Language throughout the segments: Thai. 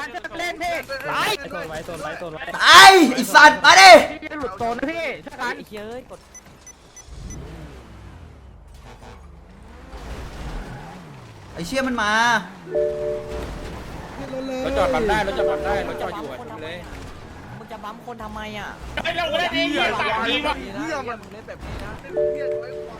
การจะเล่นพี่ไอ้โซนไว้โซนไว้โซนไว้ตายไอสัตว์มาดิพี่หลุดโซนนะพี่ช่วยกันไอ้เหี้ยเอ้ยกดไอเชี่ยมันมา รถจอดปั๊มได้รถจอดปั๊มได้รถจอดอยู่อะชนเลยมึงจะบั๊มคนทำไมอะ ไอ้เราก็ได้ดีเหี้ยปากดีว่ะเฮียมันเล่นแบบนี้นะ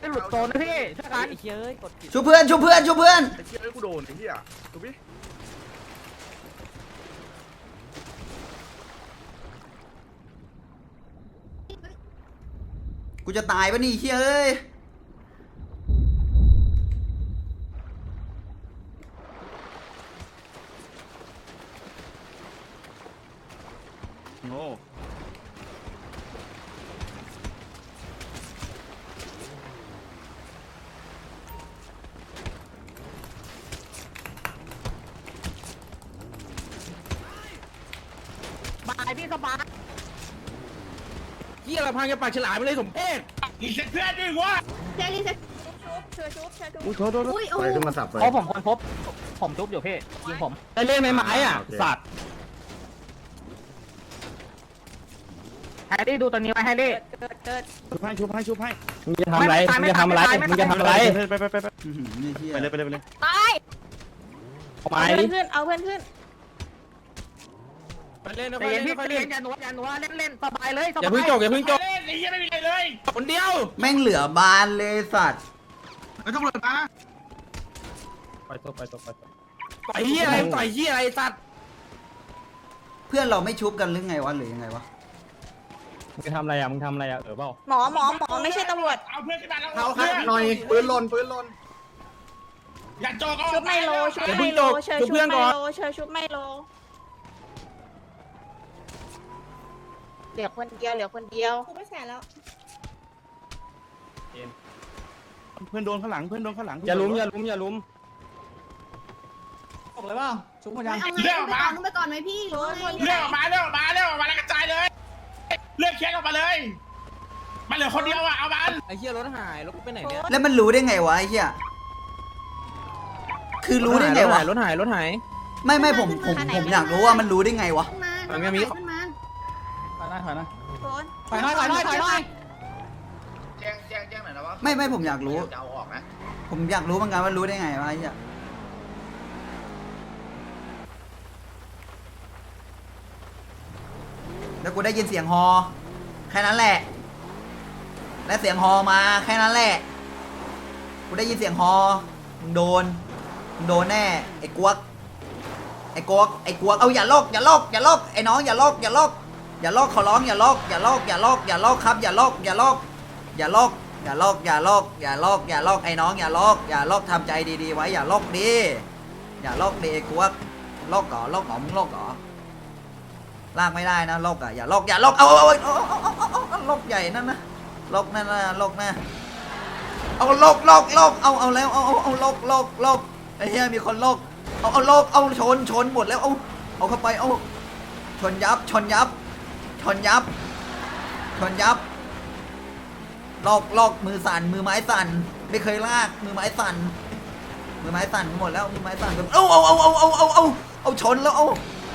หลุดโซนนะพี่ช่วยกันไอ้เหี้ยเอ้ยกดผิดช่วยเพื่อนช่วยเพื่อนช่วยเพื่อนไอ้เหี้ยกูโดนไอ้เหี้ยดูดิกูจะตายปะนี่เชี่ยเอ้ยโง่ บายพี่สบายเหี้ยเราพังจะปากฉลามไปเลยสมเพศอีกเพื่อนดิวะเชอรี่เชอเชอชุบเชอชุบอุ้ยโทษโทษอุ้ยโอ้ไปขึ้นมาสับไปเพราะผมคนพบ ผมทุบอยู่พี่ยิงผมได้เล่นไหมไม้อะสัตว์แฮร์รี่ดูตัวนี้ไว้แฮร์รี่เกิดเกิดชุบให้ชุบให้ชุบให้มึงจะทำอะไรมึงจะทำอะไรมึงจะทำอะไรไปไปไปไปอื้อหือนี่เชี่ยไปเลยไปเลยไปเลยตายเอาเอาไม้เพื่ดิอนขึ้นเอาเพื่อนขึ้นไป เล่นนะใจไปเย็เล่นนพี่ไปใจเล่เย็นนอย่าหนัวอย่าหนัวเล่นเล่นสบายเลยสบายอย่าเพิ่งจบอย่าเพิ่งจบเล่นไอ้เหี้ยไม่มีใครเลยคนเดียวแม่งเหลือบานเลยสัตว์ไม่ต้องเลยนะไปตบไปตบไปต่อยเหี้ยอะไรต่อยเหี้ยอะไรสัตว์เพื่อนเราไม่ชุบกันหรือไงวะหรือยังไงวะมึงจะทำอะไรอะมึงทำอะไรอะเออเปล่าหมอหมอหมอไม่ใช่ตำรวจเอาเพื่อนขึ้นมาแล้วเขาครับหน่อยปืนหล่นปืนหล่นอย่าโจกชุบไมโลชุบไมโลเชอชุบไมโลเชอชุบไมโล เหลือคนเดียวเหลือคนเดียว กูไม่แสนแล้ว เพื่อนโดนข้างหลังเพื่อนโดนข้างหลังอย่าลุ้มอย่าลุ้มอย่าลุ้มเอาไงเอาไปก่อนเอาไปก่อนไหมพี่หรือว่าไงเลือกออกมาเลือกออกมาเลือกออกมาแล้วกระจายเลย เลือกเคสออกมาเลย มันเหลือคนเดียวอะเอามันไอ้เหี้ยรถหายรถไปไหนเนี่ยแล้วมันรู้ได้ไงวะไอ้เหี้ย คือรู้ได้ไงวะ รถหายรถหายไม่ไม่ผมผมผมอยากรู้ว่ามันรู้ได้ไงวะ ขึ้นมามันไม่มี ขึ้นมา ถอยหน้าถอยหน้าโดนถอยหน่อยถอยหน่อยถอยหน่อยแจ้งแจ้งแจ้งหน่อยนะว่าไม่ไม่ผมอยากรู้ จะเอาออกนะผมอยากรู้เหมือนกันว่ารู้ได้ไงวะไอ้เหี้ยแล้วกูได้ยินเสียงฮอ แค่นั้นแหละ และเสียงฮอมาแค่นั้นแหละ กูได้ยินเสียงฮอ มึงโดน มึงโดนแน่ ไอ้กวก ไอ้กวก ไอ้กวก เอาอย่าลอกอย่าลอกอย่าลอกไอ้น้องอย่าลอกอย่าลอก อย่าลอกขอร้องอย่าลอกอย่าลอกอย่าลอกอย่าลอกครับ อย่าลอกอย่าลอกอย่าลอกอย่าลอกอย่าลอกอย่าลอกอย่าลอกไอ้น้องอย่าลอกอย่าลอกทำใจดีๆไว้อย่าลอกดีอย่าลอกดีกูว่าลอกก่อลอกก่อมึงลอกก่อลากไม่ได้นะลอกอะอย่าลอกอย่าลอกเอาเอาเอาลอกใหญ่นั่นนะลอกนั่นนะลอกนะเอาลอกลอกลอกเอาเอาแล้วเอาเอาเอาลอกลอกลอกไอ้เฮียมีคนลอกเอาเอาลอกเอาชนชนหมดแล้วเอาเอาเข้าไปเอาชนยับชนยับ ชนยับชนยับ ลอกลอกมือสั่นมือไม้สั่น ไม่เคยลากมือไม้สั่น มือไม้สั่นหมดแล้วมือไม้สั่นเอาเอาเอาเอาเอาเอาเอาเอาชนแล้วเอา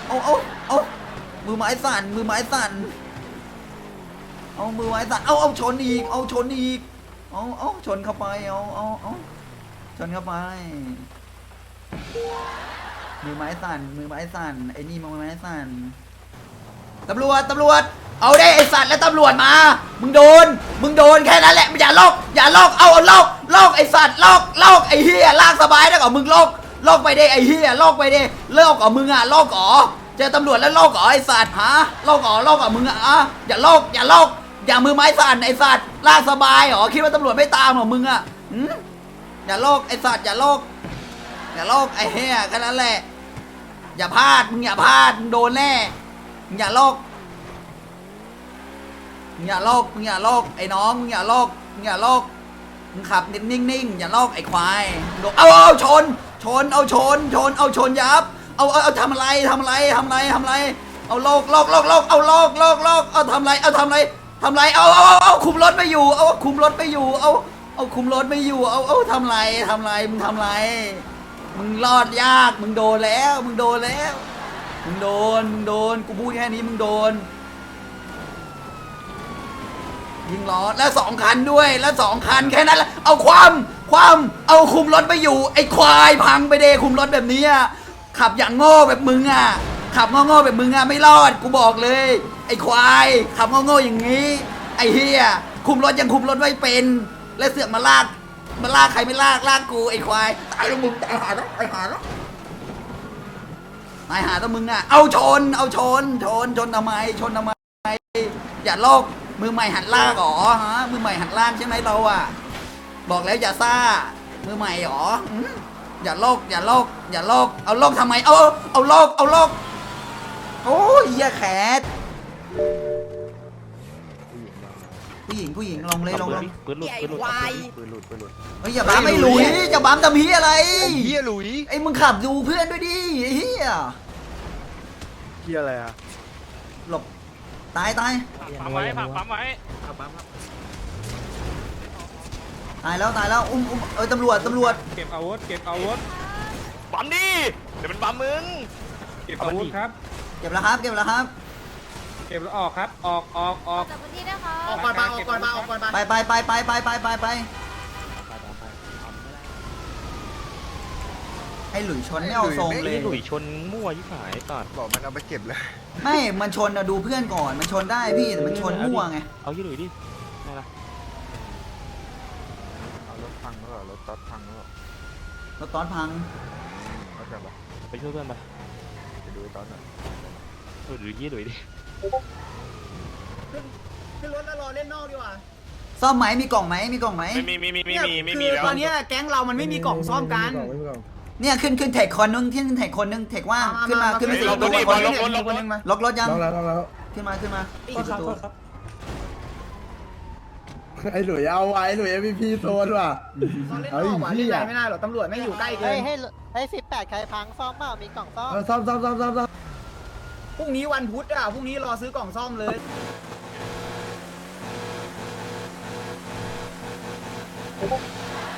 เอาเอาเอามือไม้สั่นมือไม้สั่นเอามือไม้สั่นเอาเอาชนอีก เอาชนอีกเอาเอาชนเข้าไปเอาเอาเอาชนเข้าไป มือไม้สั่นมือไม้สั่นไอ้นี่มือไม้สั่น ตำรวจ ตำรวจ เอาได้ไอสัตว์และตำรวจมา มึงโดน มึงโดนแค่นั้นแหละอย่าลอก อย่าลอก เอาเอาลอกลอกไอสัตว์ลอกลอกไอเฮียลากสบายได้ก่อนมึงลอกลอกไปได้ไอเฮียลอกไปได้ลอกก่อนมึงอะลอกก่อเจอตำรวจแล้วลอกก่อไอสัตว์ฮะลอกก่อลอกก่อนมึงอะอะอย่าลอกอย่าลอกอย่ามือไม้สั่นไอสัตว์ลากสบายเหรอคิดว่าตำรวจไม่ตามหรอมึงอะหืมอย่าโลกไอสัตว์อย่าโลกอย่าโลกไอเฮียแค่นั้นแหละอย่าพลาดมึงอย่าพลาดมึงโดนแน่ มึงอย่าโลกมึงอย่าโลกมึงอย่าโลกไอ้น้องมึงอย่าโลกมึงอย่าโลกมึงขับนิ่งๆอย่าโลกไอ้ควายโดนเอาเอาชน ชนเอาชน ชนเอาชนยับ เอาเอาเอาทำอะไรทำอะไรทำอะไรทำอะไร เอาโลกโลกโลกโลกเอาโลกโลกโลกเอาทำอะไรเอาทำอะไรทำอะไรเอาเอาเอาเอาคุมรถไม่อยู่ เอาคุมรถไม่อยู่ เอาเอาคุมรถไม่อยู่ เอาเอาทำไรทำไรมึงทำไร มึงรอดยาก มึงโดนแล้ว มึงโดนแล้ว มึงโดน มึงโดน กูพูดแค่นี้มึงโดน ยิงล้อแล้วสองคันด้วย แล้วสองคันแค่นั้นแหละเอาความ ความ เอาคุมรถไปอยู่ ไอ้ควายพังไปเดคุมรถแบบนี้อะขับอย่างโง่แบบมึงอะ ขับโง่ๆแบบมึงอะไม่รอด กูบอกเลย ไอ้ควาย ขับโง่ๆอย่างนี้ ไอ้เฮียคุมรถยังคุมรถไม่เป็น และเสือกมาลาก มาลากใครไม่ลาก ลากกูไอ้ควาย ตายแล้วมึงตายหาแล้วตายหาแล้ว นายหาตัวมึงอะ เอาชน เอาชน ชน ชนทำไม ชนทำไม อย่าโลกมือใหม่หันล่ากเหรอฮะ มือใหม่หันล่างใช่ไหมเราอะ บอกแล้วอย่าซ่า มือใหม่หรอ อย่าโลกอย่าโลกอย่าโลกเอาโลกทำไม เอา เอาโลกเอาโลกโอ้ยอย่าแขด ผู้หญิงผู้หญิงลงเลยลงลงไอ้ควายเฮ้ยอย่าบ้าไม่หลุยอย่าบ้ามทำเฮียอะไรเฮียหลุยไอ้มึงขับดูเพื่อนด้วยดิไอ้เฮียเฮียอะไรอะหลบตายตายปั๊มไว้ผักปั๊มไว้ตายแล้วตายแล้วอุ้มอุ้มเอ้ยตำรวจตำรวจเก็บอาวุธเก็บอาวุธปั๊มดิเดี๋ยวมันปั๊มมึงเก็บอาวุธครับ เก็บแล้วครับเก็บแล้วครับ เก็บแล้วออกครับ ออกออกออก จากพื้นที่นะคะออกก่อนมาออกก่อนมาออกก่อนมาไปไปไปไปไปไปไปไปให้หลุยชนไม่เอาทรงเลย หลุยชนมั่วยิ่งหายตัดบอกมันเอาไปเก็บเลยไม่ มันชนอะดูเพื่อนก่อน มันชนได้พี่แต่มันชนมั่วไง เอายี่หลุยดิไม่ละเอารถพังแล้วรถตัดพังแล้วรถตอนพัง เอากลับไปไปช่วยเพื่อนไปไปดูตอนนั้นหลุยยี่หลุยดิ ขึ้นรถแล้วรอเล่นนอกดีกว่าซ่อมไหมมีกล่องไหมมีกล่องไหมไม่มีมีมีมีมีไม่มีคือแล้วตอนเนี้ยแก๊งเรามันไม่มีกล่องซ่อมกันเนี่ยขึ้นขึ้นแท็กคนนึงขึ้นแท็กคนนึงแท็กว่างขึ้นมาขึ้นมาเฮ้ยสี่ลตังวรถคนลนึงงรถลงรถล็อกรถยังต้องแล้วต้องแล้วขึ้นมาขึ้นมาสี่ประตูไอ้หลุยเอาไว้หลุย MVP โซนว่ะตอนเล่นนอกว่ะเล่นไรไม่ได้หรอกตำรวจไม่อยู่ใกล้เกิเฮ้ยนให้ให้สิบแปดใครพังซ่อมเปล่ามีกล่องซ่อมเออซ่อมซ่อมซ่อมซ่อมซ่อม พรุ่งนี้วันพุธอะพรุ่งนี้รอซื้อกล่องซ่อมเลย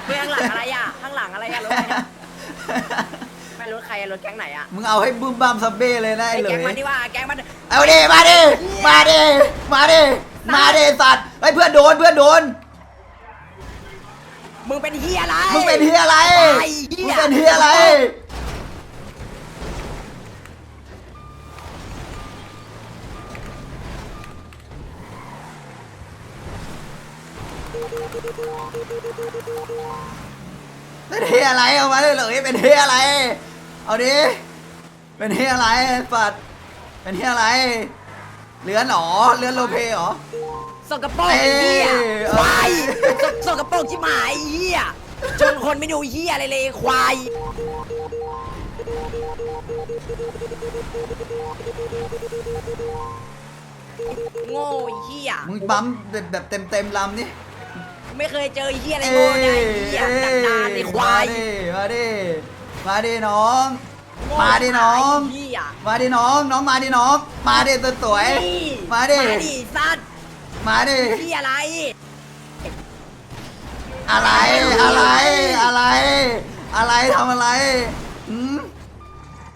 เฮ้ยข้างหลังอะไรอะ ข้างหลังอะไรอะรถใครเนี่ยไม่รถใครอะรถแก๊งไหนอะมึงเอาให้บึ้มบ้ามซับเบ้เลยนะไอ้ไอ้เหลแก๊งยมันดีว่าแก๊งมันเอาดิมาดิมาดิมาดิมาดิสัตว์ไอ้ยเพื่อนโดนเพื่อนโดน มึงเป็นเฮียอะไรมึงเป็นเฮียอะไรไอ้เหี้มึงยเป็นเฮียอะไร เป็นเฮียอะไรเอามาเลยเลยเป็นเฮียอะไร เอาดิ เป็นเฮียอะไรปัดเป็นเฮียอะไร เลือนหรอเลือนโลเพหรอสกปรกไอ้เฮียเอ้ยควายสกสกปรกชิบหายไอ้เฮียจนคนไม่ดูเฮียอะไรเลยควายโง่ไอ้เฮียมึงปั๊มแบบแบบเต็มเต็มๆลำนี่ ไม่เคยเจอเฮียอะไรโง่เนี่ยไอ้เฮียดักดานไอ้ควายมาดิมาดิน้อง มาดิน้อง ไเฮียมาดิน้อง น้องมาดิน้อง มาดิตัวสวยนี่มาดิมาดิสัตว์มาดิเฮียอะไร อะไรอะไรอะไร อะไรทำอะไรอืม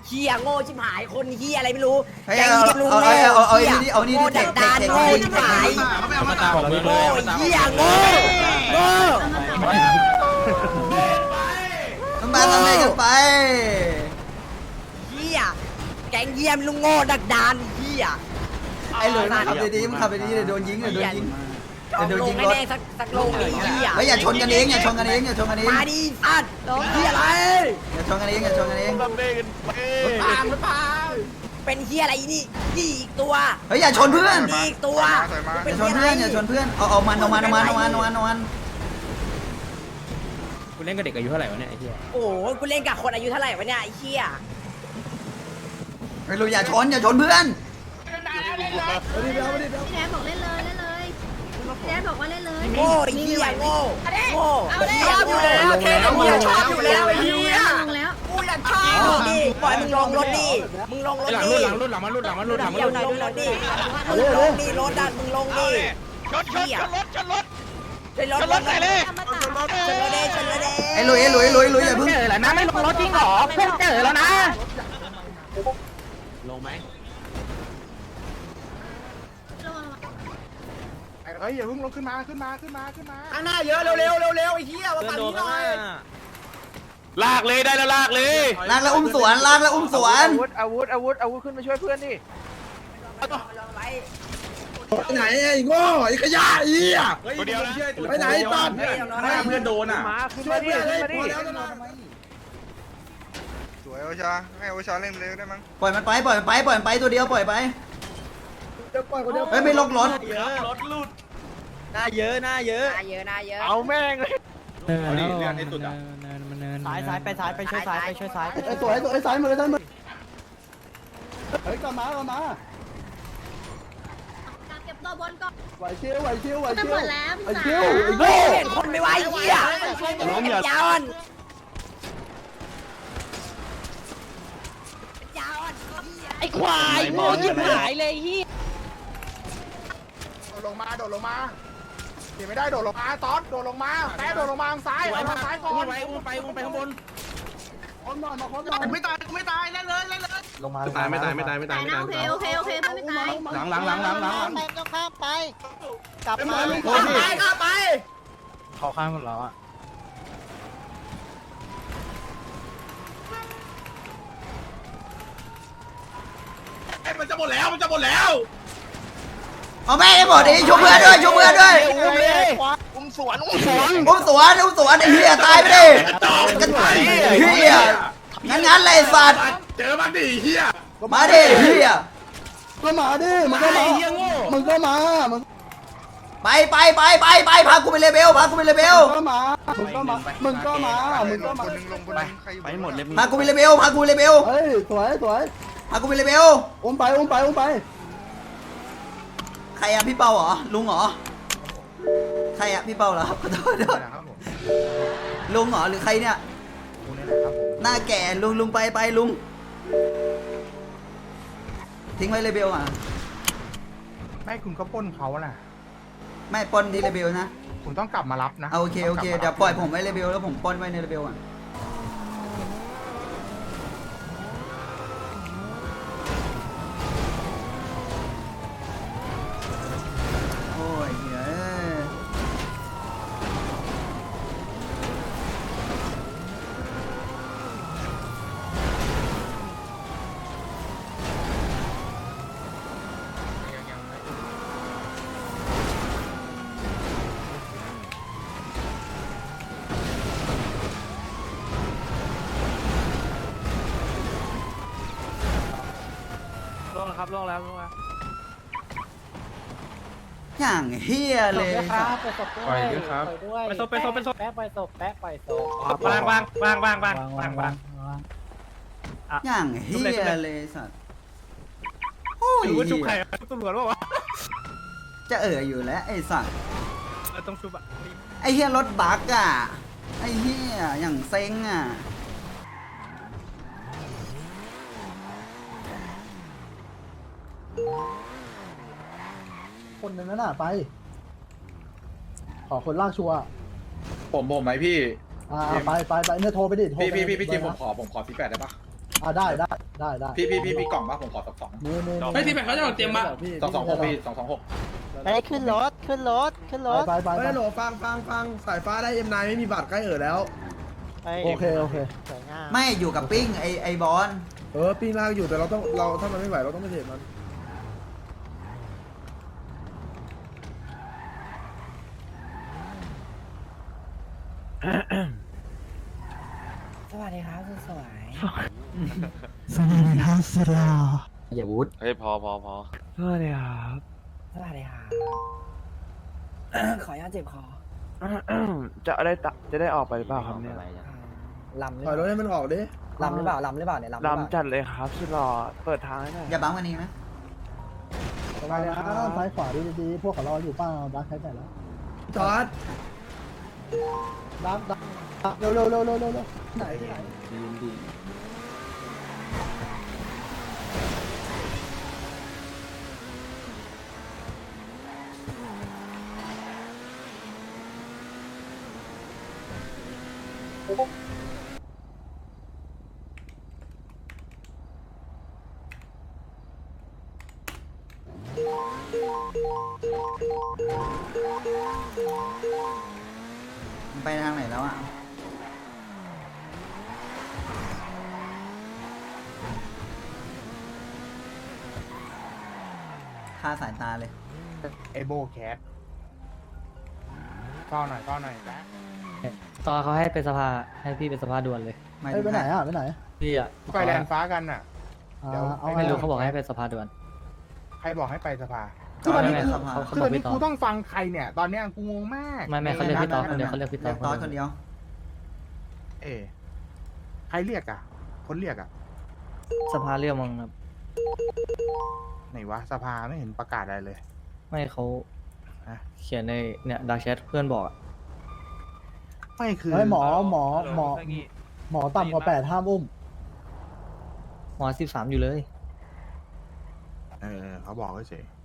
เฮียโง่ชิบหายคนเฮียอะไรไม่รู้เฮ้ยแกงเอายิงลุงเอาโง่เอาเอาเอาหี้ยนี่เอานี่โง่นี่ดักดานเทคโง่เทคชิบหายเอามาตาผมเลยโง่เฮียโง่โง่ต้องมา ทำอะไรกันไปเฮียแกงเยี่ยมลุงโง่ดักดานเฮียไอ้เหลยมึงขับดีๆมึงขับดีๆเดี๋ยวโดนยิงเดี๋ยวโดนยิงเอาเดี๋ยวโดนลยิงงให้รถแม่งสักสักลงหนึ่งเฮียเฮ้ยอย่าชนกันเองอย่าชนกันเองอย่าชนกันเองมาดิสัตว์เฮียอะไร อย่าชนกันเองอย่าชนกันเองปั๊มเบ้กันไปเป็นเฮียอะไรนี่นี่อีกตัวเฮ้ยอย่าชนเพื่อนนี่อีกตัวอเป็นย่าชนเฮียอะไรเพื่อนอย่าชนเพื่อนเอาเอามันเอามันเอามันเอามันเอามันเอามัน เกูเล่นกับเด็กอายุเท่าไหร่วะเนี่ยไอ้เหี้ยโอ้โหกูเล่นกับคนอายุเท่าไหร่วะเนี่ยไอ้เหี้ยไม่รู้อย่าชนอย่าชนเพื่อนเดี๋ยวเดี๋ยวเดี๋ยวพี่แดนบอกเล่นเลยเล่นเลยพี่แดนบอกว่าเล่นเลยโง่ไอ้เหี้ยโง่โง่เอาเลยชอบอยู่แล้วแค่นี้ชอบอยู่แล้วไอ้เหี้ยลงแล้วกูอยากชอบดิปล่อยมึงลงรถดิมึงลงรถหลังดิรุ่นหลังรุ่นหลังมารุ่นหลังมารุ่นหลังมาเดี๋ยวรุ่นลงรถดิมึงลงดิรถดันมึงลงดิชนชนชนรถชนรถ ไปรถชนรถใส่เลยอมตะชนรถดิชนรถดิไอ้หลุยไอ้หลุยไอ้หลุยไอ้หลุยอย่าเพิ่งเจอแล้วนะไม่ลงรถจริงเหรอเพิ่งเจอแล้วนะ ลงไหมเฮ้ยอย่าเพิ่งลงขึ้นมาขึ้นมาขึ้นมาขึ้นมาข้างหน้าเยอะเร็วเร็วเร็วเร็วไอ้เหี้ยมาปั่นนี้หน่อยลากเลยได้แล้วลากเลยลากแล้วอุ้มสวนลากแล้วอุ้มสวนอาวุธอาวุธอาวุธอาวุธขึ้นมาช่วยเพื่อนดิลง ไว้ไปไหนไอ้โง่ไอ้ขยะไอ้เหี้ยตัวเดียวนะไปไหนตอนเฮ้ยลงรถถ้าเพื่อนโดนอะช่วยเพื่อนเลยพอแล้วนะสวยโอชาให้โอชาเล่นเร็วได้มั้งปล่อยมันไปปล่อยมันไปปล่อยมันไปตัวเดียวปล่อยไปเดี๋ยวปล่อยคนเดียวเฮ้ยไม่ล็อกรถรถลุดหน้าเยอะหน้าเยอะหน้าเยอะหน้าเยอะเอาแม่งเลยเอาดิเลื่อนให้สุดอะสายสายไปสายไปช่วยสายไปช่วยสายไอ้สวยไอ้สายมือสายมือเฮ้ยกลับมากลับมาเก็บ ตัวบนก่อนไหวเชี่ยวไหวเชี่ยวไหวจะเชี่หยวมดแล้วไอ้พี่เชี่ยวสายไอ้โง่เห็นคนไม่ไหวเหี้ยยาวอ่อนยาวอ่อนไอ้ควายโง่ยิบหายเลยโดดลงมา โดดลงมาเดี๋ยวไม่ได้โดดลงมาตอนโดดลงมาแป๊โดดลงมาทางซ้ายเอาทางซ้ายก่ออุ้มนไปอุ้มไปอุ้มไปข้างบนคอนหน่อยมาคอนหน่อยไม่ตาย ไม่ตายเล่นเลยเล่นเลยลงมาตายไม่ตายไม่ตายไม่ตายตายไม่นะตายโอเคโอเคโอเคเพื่อนไม่ตายหลังหลังหลังหลังหลังไปต้องข้ามไปกลับมาข้าไปข้าไปเขาข้างหมดแล้วอะมันจะหมดแล้วมันจะหมดแล้วเอาแม่งให้หมดดิชุบเพื่อนด้วยชุบเพื่อนด้วยอุ้มสวนอุ้มสวนอุ้มสวนอุ้มสวนไอ้เหี้ยตายไปดิกันเหี้ย งั้นงั้นเลยไอ้สัตว์เจอมันดิเฮียมาดิเหี้ยก็มาดิมึงก็มามึงก็มามึงไปไปไปไปไปพากูไปเลเบลพากูไปเลเบลก็มามึงก็มามึงก็มามึงก็มาคนหนึ่งลงคนหนึ่งใครอยู่ไปหมดเลยพากูไปเลเบลพากูไปเลเบลเฮ้ยสวยสวยพากูไปเลเบลอุ้มไปอุ้มไปอุ้มไป ใครอะพี่เปาเหรอลุงเหรอใครอะพี่เปาเหรอขอโทษขอโทษลุงเหรอหรือใครเนี่ยห น้าแก่ลุงลุงไปไปลุง ทิ้งไว้เลเบลอะ ไม่คุณก็ปล้นเขาน่ะ ไม่ปล้นที่เลเบลนะคุณต้องกลับมารับนะเอาโอเคโอเคเดี๋ยวปล่อยผมไว้เลเบลแล้วผมปล้นไว้ในเลเบลอะ โอ้ยเฮ้ย ลงแล้วครับลงแล้วลงแล้วอย่างเฮียเลยปล่อยด้วยครับไปศพไปศพไปศพแป๊ะไปศพแป๊ะไปศพวางวางวางวางวางวางวางอย่างเฮียเลยสัตว์โอ้ยไม่รู้ว่าชุบเหี้ยใครตำรวจว่าวะจะเอ่ยอยู่แล้วไอ้สัตว์เราต้องชุบอะไอ้เฮียรถบักอะ ไอ้เฮียอย่างเซ็งอะ คนนั้นน่ะไป ขอคนลากชัวร์ผมผมไหมพี่ อ่าไปไปไปเนี่ยโทรไปดิโทรพี่ไปพี่พี่พี่จิมผมนะขอผมขอฟีแปดได้ปะอ่าได้ได้ได้ได้พี่พี่พี่พี่กล่องปะผมขอสักสองนี่นี่เฮ้ยที่แบบเขาจะเอาเตรียมมา สองสองหกพี่สองสองหกไปขึ้นรถขึ้นรถขึ้นรถไปไปไปเฮ้ยโหลฟังฟังฟังสายฟ้าได้เอ็มนายไม่มีบัตรใกล้เอ่อแล้วโอเคโอเค สวยงามไม่อยู่กับปิ้งไอ้ไอ้บอลเออปีนลากอยู่แต่เราต้องเราถ้ามันไม่ไหวเราต้องไม่เทมัน สวัสดีครับสวยอย่าวุฒเฮ้ยพอพอพอสวัสดีครับสวัสดีครับ ขออนุญาตเจ็บคอจะอะไรตะจะได้ออกไปหรือเปล่าครับเนี่ยลำหรือถอยรถให้มันออกดิ ลำหรือเปล่าลำหรือเปล่าเนี่ยลำหรือเปล่าลำจัดเลยครับสุดหล่อเปิดทางให้หน่อยอย่าบังกันนี้นะมาเลยครับซ้ายขวาดีดีพวกเขารออยู่ป้าบักใช้แต่แล้วจอด บักบักเร็วเร็วเร็วเร็วเร็วเร็วไหนที่ไหนมัน ไปทางไหนแล้วอะค่าสายตาเลย ไอโบแคทเฝ้าหน่อยเฝ้าหน่อยนะตอนเขาให้เป็นสภาให้พี่เป็นสภาด่วนเลยไม่เอ้ยไปไหนอะไปไหนพี่อะไปแลนด์ฟ้ากันน่ะ อ่าเดี๋ยว เอาไม่รู้เขาบอกให้เป็นสภาด่วน ใครบอกให้ไปสภา คือวันนี้ไม่คือเขาเขาคือบอกวันนี้พี่ตอกูนต้องฟังใครเนี่ย ตอนเนี้ยกูงงมากไม่ไม่เขาเรียกพี่ตอนคนเดียวเขาเรียกพี่ตเรีอยนกตอนคนเดียว เอ๊ะใครเรียกอะ คนเรียกอะสภาเรียกมึงครับไหนวะสภาไม่เห็นประกาศอะไรเลย ไม่เขาฮะ เขียนในเนี่ยดักแชทเพื่อนบอกอะไม่คือเฮ้ยหมอหมอหมอหมอต่ำกว่าแปดห้ามอุ้มหมอสิบสามอยู่เลย เออเขาบอกเฉยๆ